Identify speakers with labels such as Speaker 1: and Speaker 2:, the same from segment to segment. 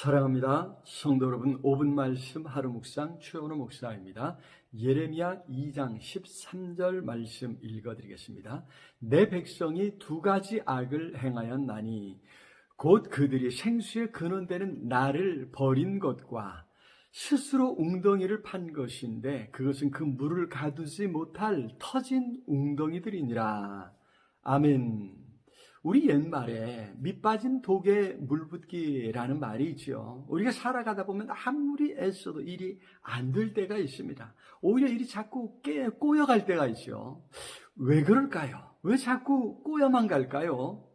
Speaker 1: 사랑합니다. 성도 여러분, 5분 말씀 하루 묵상 최원호 목사입니다. 예레미야 2장 13절 말씀 읽어드리겠습니다. 내 백성이 두 가지 악을 행하였나니 곧 그들이 생수의 근원되는 나를 버린 것과 스스로 웅덩이를 판 것인데 그것은 그 물을 가두지 못할 터진 웅덩이들이니라. 아멘. 우리 옛말에 밑빠진 독에 물 붓기라는 말이 있죠. 우리가 살아가다 보면 아무리 애써도 일이 안 될 때가 있습니다. 오히려 일이 자꾸 깨, 꼬여갈 때가 있죠. 왜 그럴까요? 왜 자꾸 꼬여만 갈까요?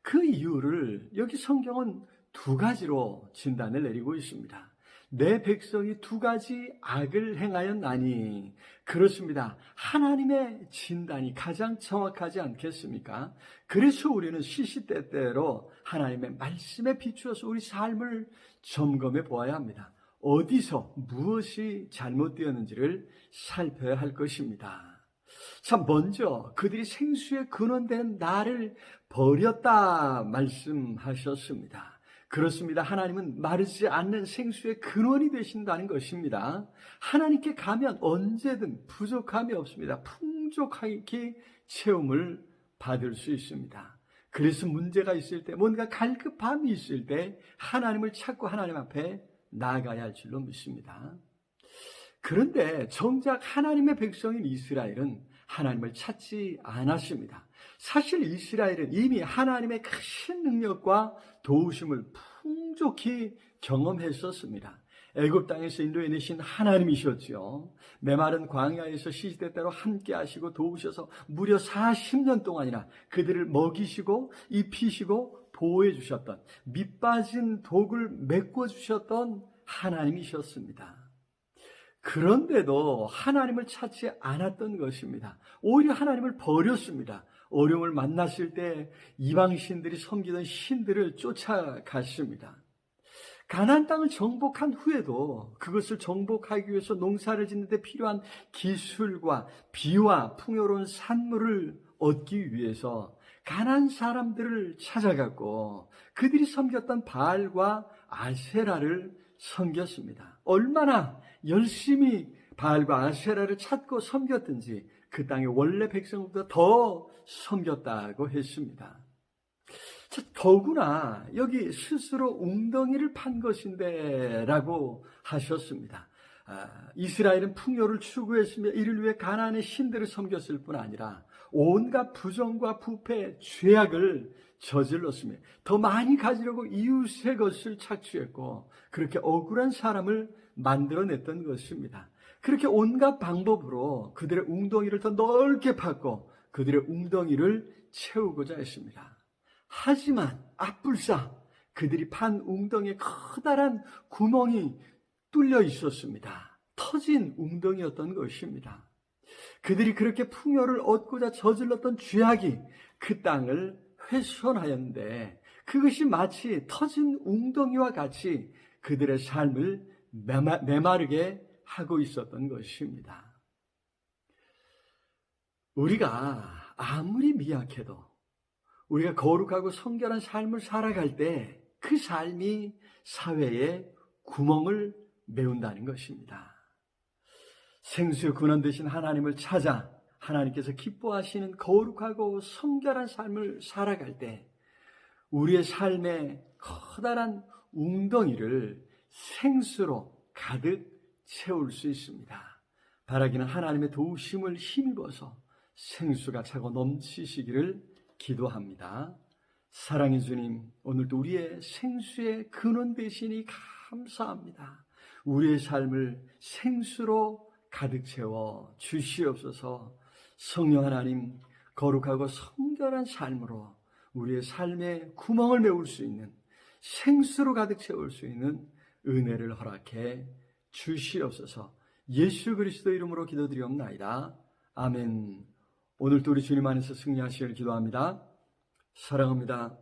Speaker 1: 그 이유를 여기 성경은 두 가지로 진단을 내리고 있습니다. 내 백성이 두 가지 악을 행하였나니 그렇습니다. 하나님의 진단이 가장 정확하지 않겠습니까? 그래서 우리는 시시때때로 하나님의 말씀에 비추어서 우리 삶을 점검해 보아야 합니다. 어디서 무엇이 잘못되었는지를 살펴야 할 것입니다. 자, 먼저 그들이 생수의 근원되는 나를 버렸다 말씀하셨습니다. 그렇습니다. 하나님은 마르지 않는 생수의 근원이 되신다는 것입니다. 하나님께 가면 언제든 부족함이 없습니다. 풍족하게 체험을 받을 수 있습니다. 그래서 문제가 있을 때, 뭔가 갈급함이 있을 때 하나님을 찾고 하나님 앞에 나아가야 할 줄로 믿습니다. 그런데 정작 하나님의 백성인 이스라엘은 하나님을 찾지 않았습니다. 사실 이스라엘은 이미 하나님의 크신 능력과 도우심을 풍족히 경험했었습니다. 애굽 땅에서 인도해 내신 하나님이셨지요. 메마른 광야에서 시시때때로 함께 하시고 도우셔서 무려 40년 동안이나 그들을 먹이시고 입히시고 보호해 주셨던 밑빠진 독을 메꿔 주셨던 하나님이셨습니다. 그런데도 하나님을 찾지 않았던 것입니다. 오히려 하나님을 버렸습니다. 어려움을 만났을 때 이방신들이 섬기던 신들을 쫓아갔습니다. 가나안 땅을 정복한 후에도 그것을 정복하기 위해서 농사를 짓는데 필요한 기술과 비와 풍요로운 산물을 얻기 위해서 가난 사람들을 찾아갔고 그들이 섬겼던 바알과 아세라를 섬겼습니다. 얼마나 열심히 바알과 아세라를 찾고 섬겼든지 그 땅의 원래 백성보다 더 섬겼다고 했습니다. 더구나 여기 스스로 웅덩이를 판 것인데 라고 하셨습니다. 아, 이스라엘은 풍요를 추구했으며 이를 위해 가나안의 신들을 섬겼을 뿐 아니라 온갖 부정과 부패, 죄악을 저질렀으며 더 많이 가지려고 이웃의 것을 착취했고 그렇게 억울한 사람을 만들어냈던 것입니다. 그렇게 온갖 방법으로 그들의 웅덩이를 더 넓게 팠고 그들의 웅덩이를 채우고자 했습니다. 하지만 앞불사 그들이 판 웅덩이에 커다란 구멍이 뚫려 있었습니다. 터진 웅덩이였던 것입니다. 그들이 그렇게 풍요를 얻고자 저질렀던 죄악이 그 땅을 훼손하였는데 그것이 마치 터진 웅덩이와 같이 그들의 삶을 메마르게 하고 있었던 것입니다. 우리가 아무리 미약해도 우리가 거룩하고 성결한 삶을 살아갈 때 그 삶이 사회에 구멍을 메운다는 것입니다. 생수의 근원 되신 하나님을 찾아 하나님께서 기뻐하시는 거룩하고 성결한 삶을 살아갈 때 우리의 삶에 커다란 웅덩이를 생수로 가득 채울 수 있습니다. 바라기는 하나님의 도우심을 힘입어서 생수가 차고 넘치시기를 기도합니다. 사랑의 주님, 오늘도 우리의 생수의 근원 되시니 감사합니다. 우리의 삶을 생수로 가득 채워 주시옵소서 성령 하나님, 거룩하고 성결한 삶으로 우리의 삶에 구멍을 메울 수 있는 생수로 가득 채울 수 있는 은혜를 허락해 주시옵소서 예수 그리스도 이름으로 기도드리옵나이다. 아멘. 오늘도 우리 주님 안에서 승리하시길 기도합니다. 사랑합니다.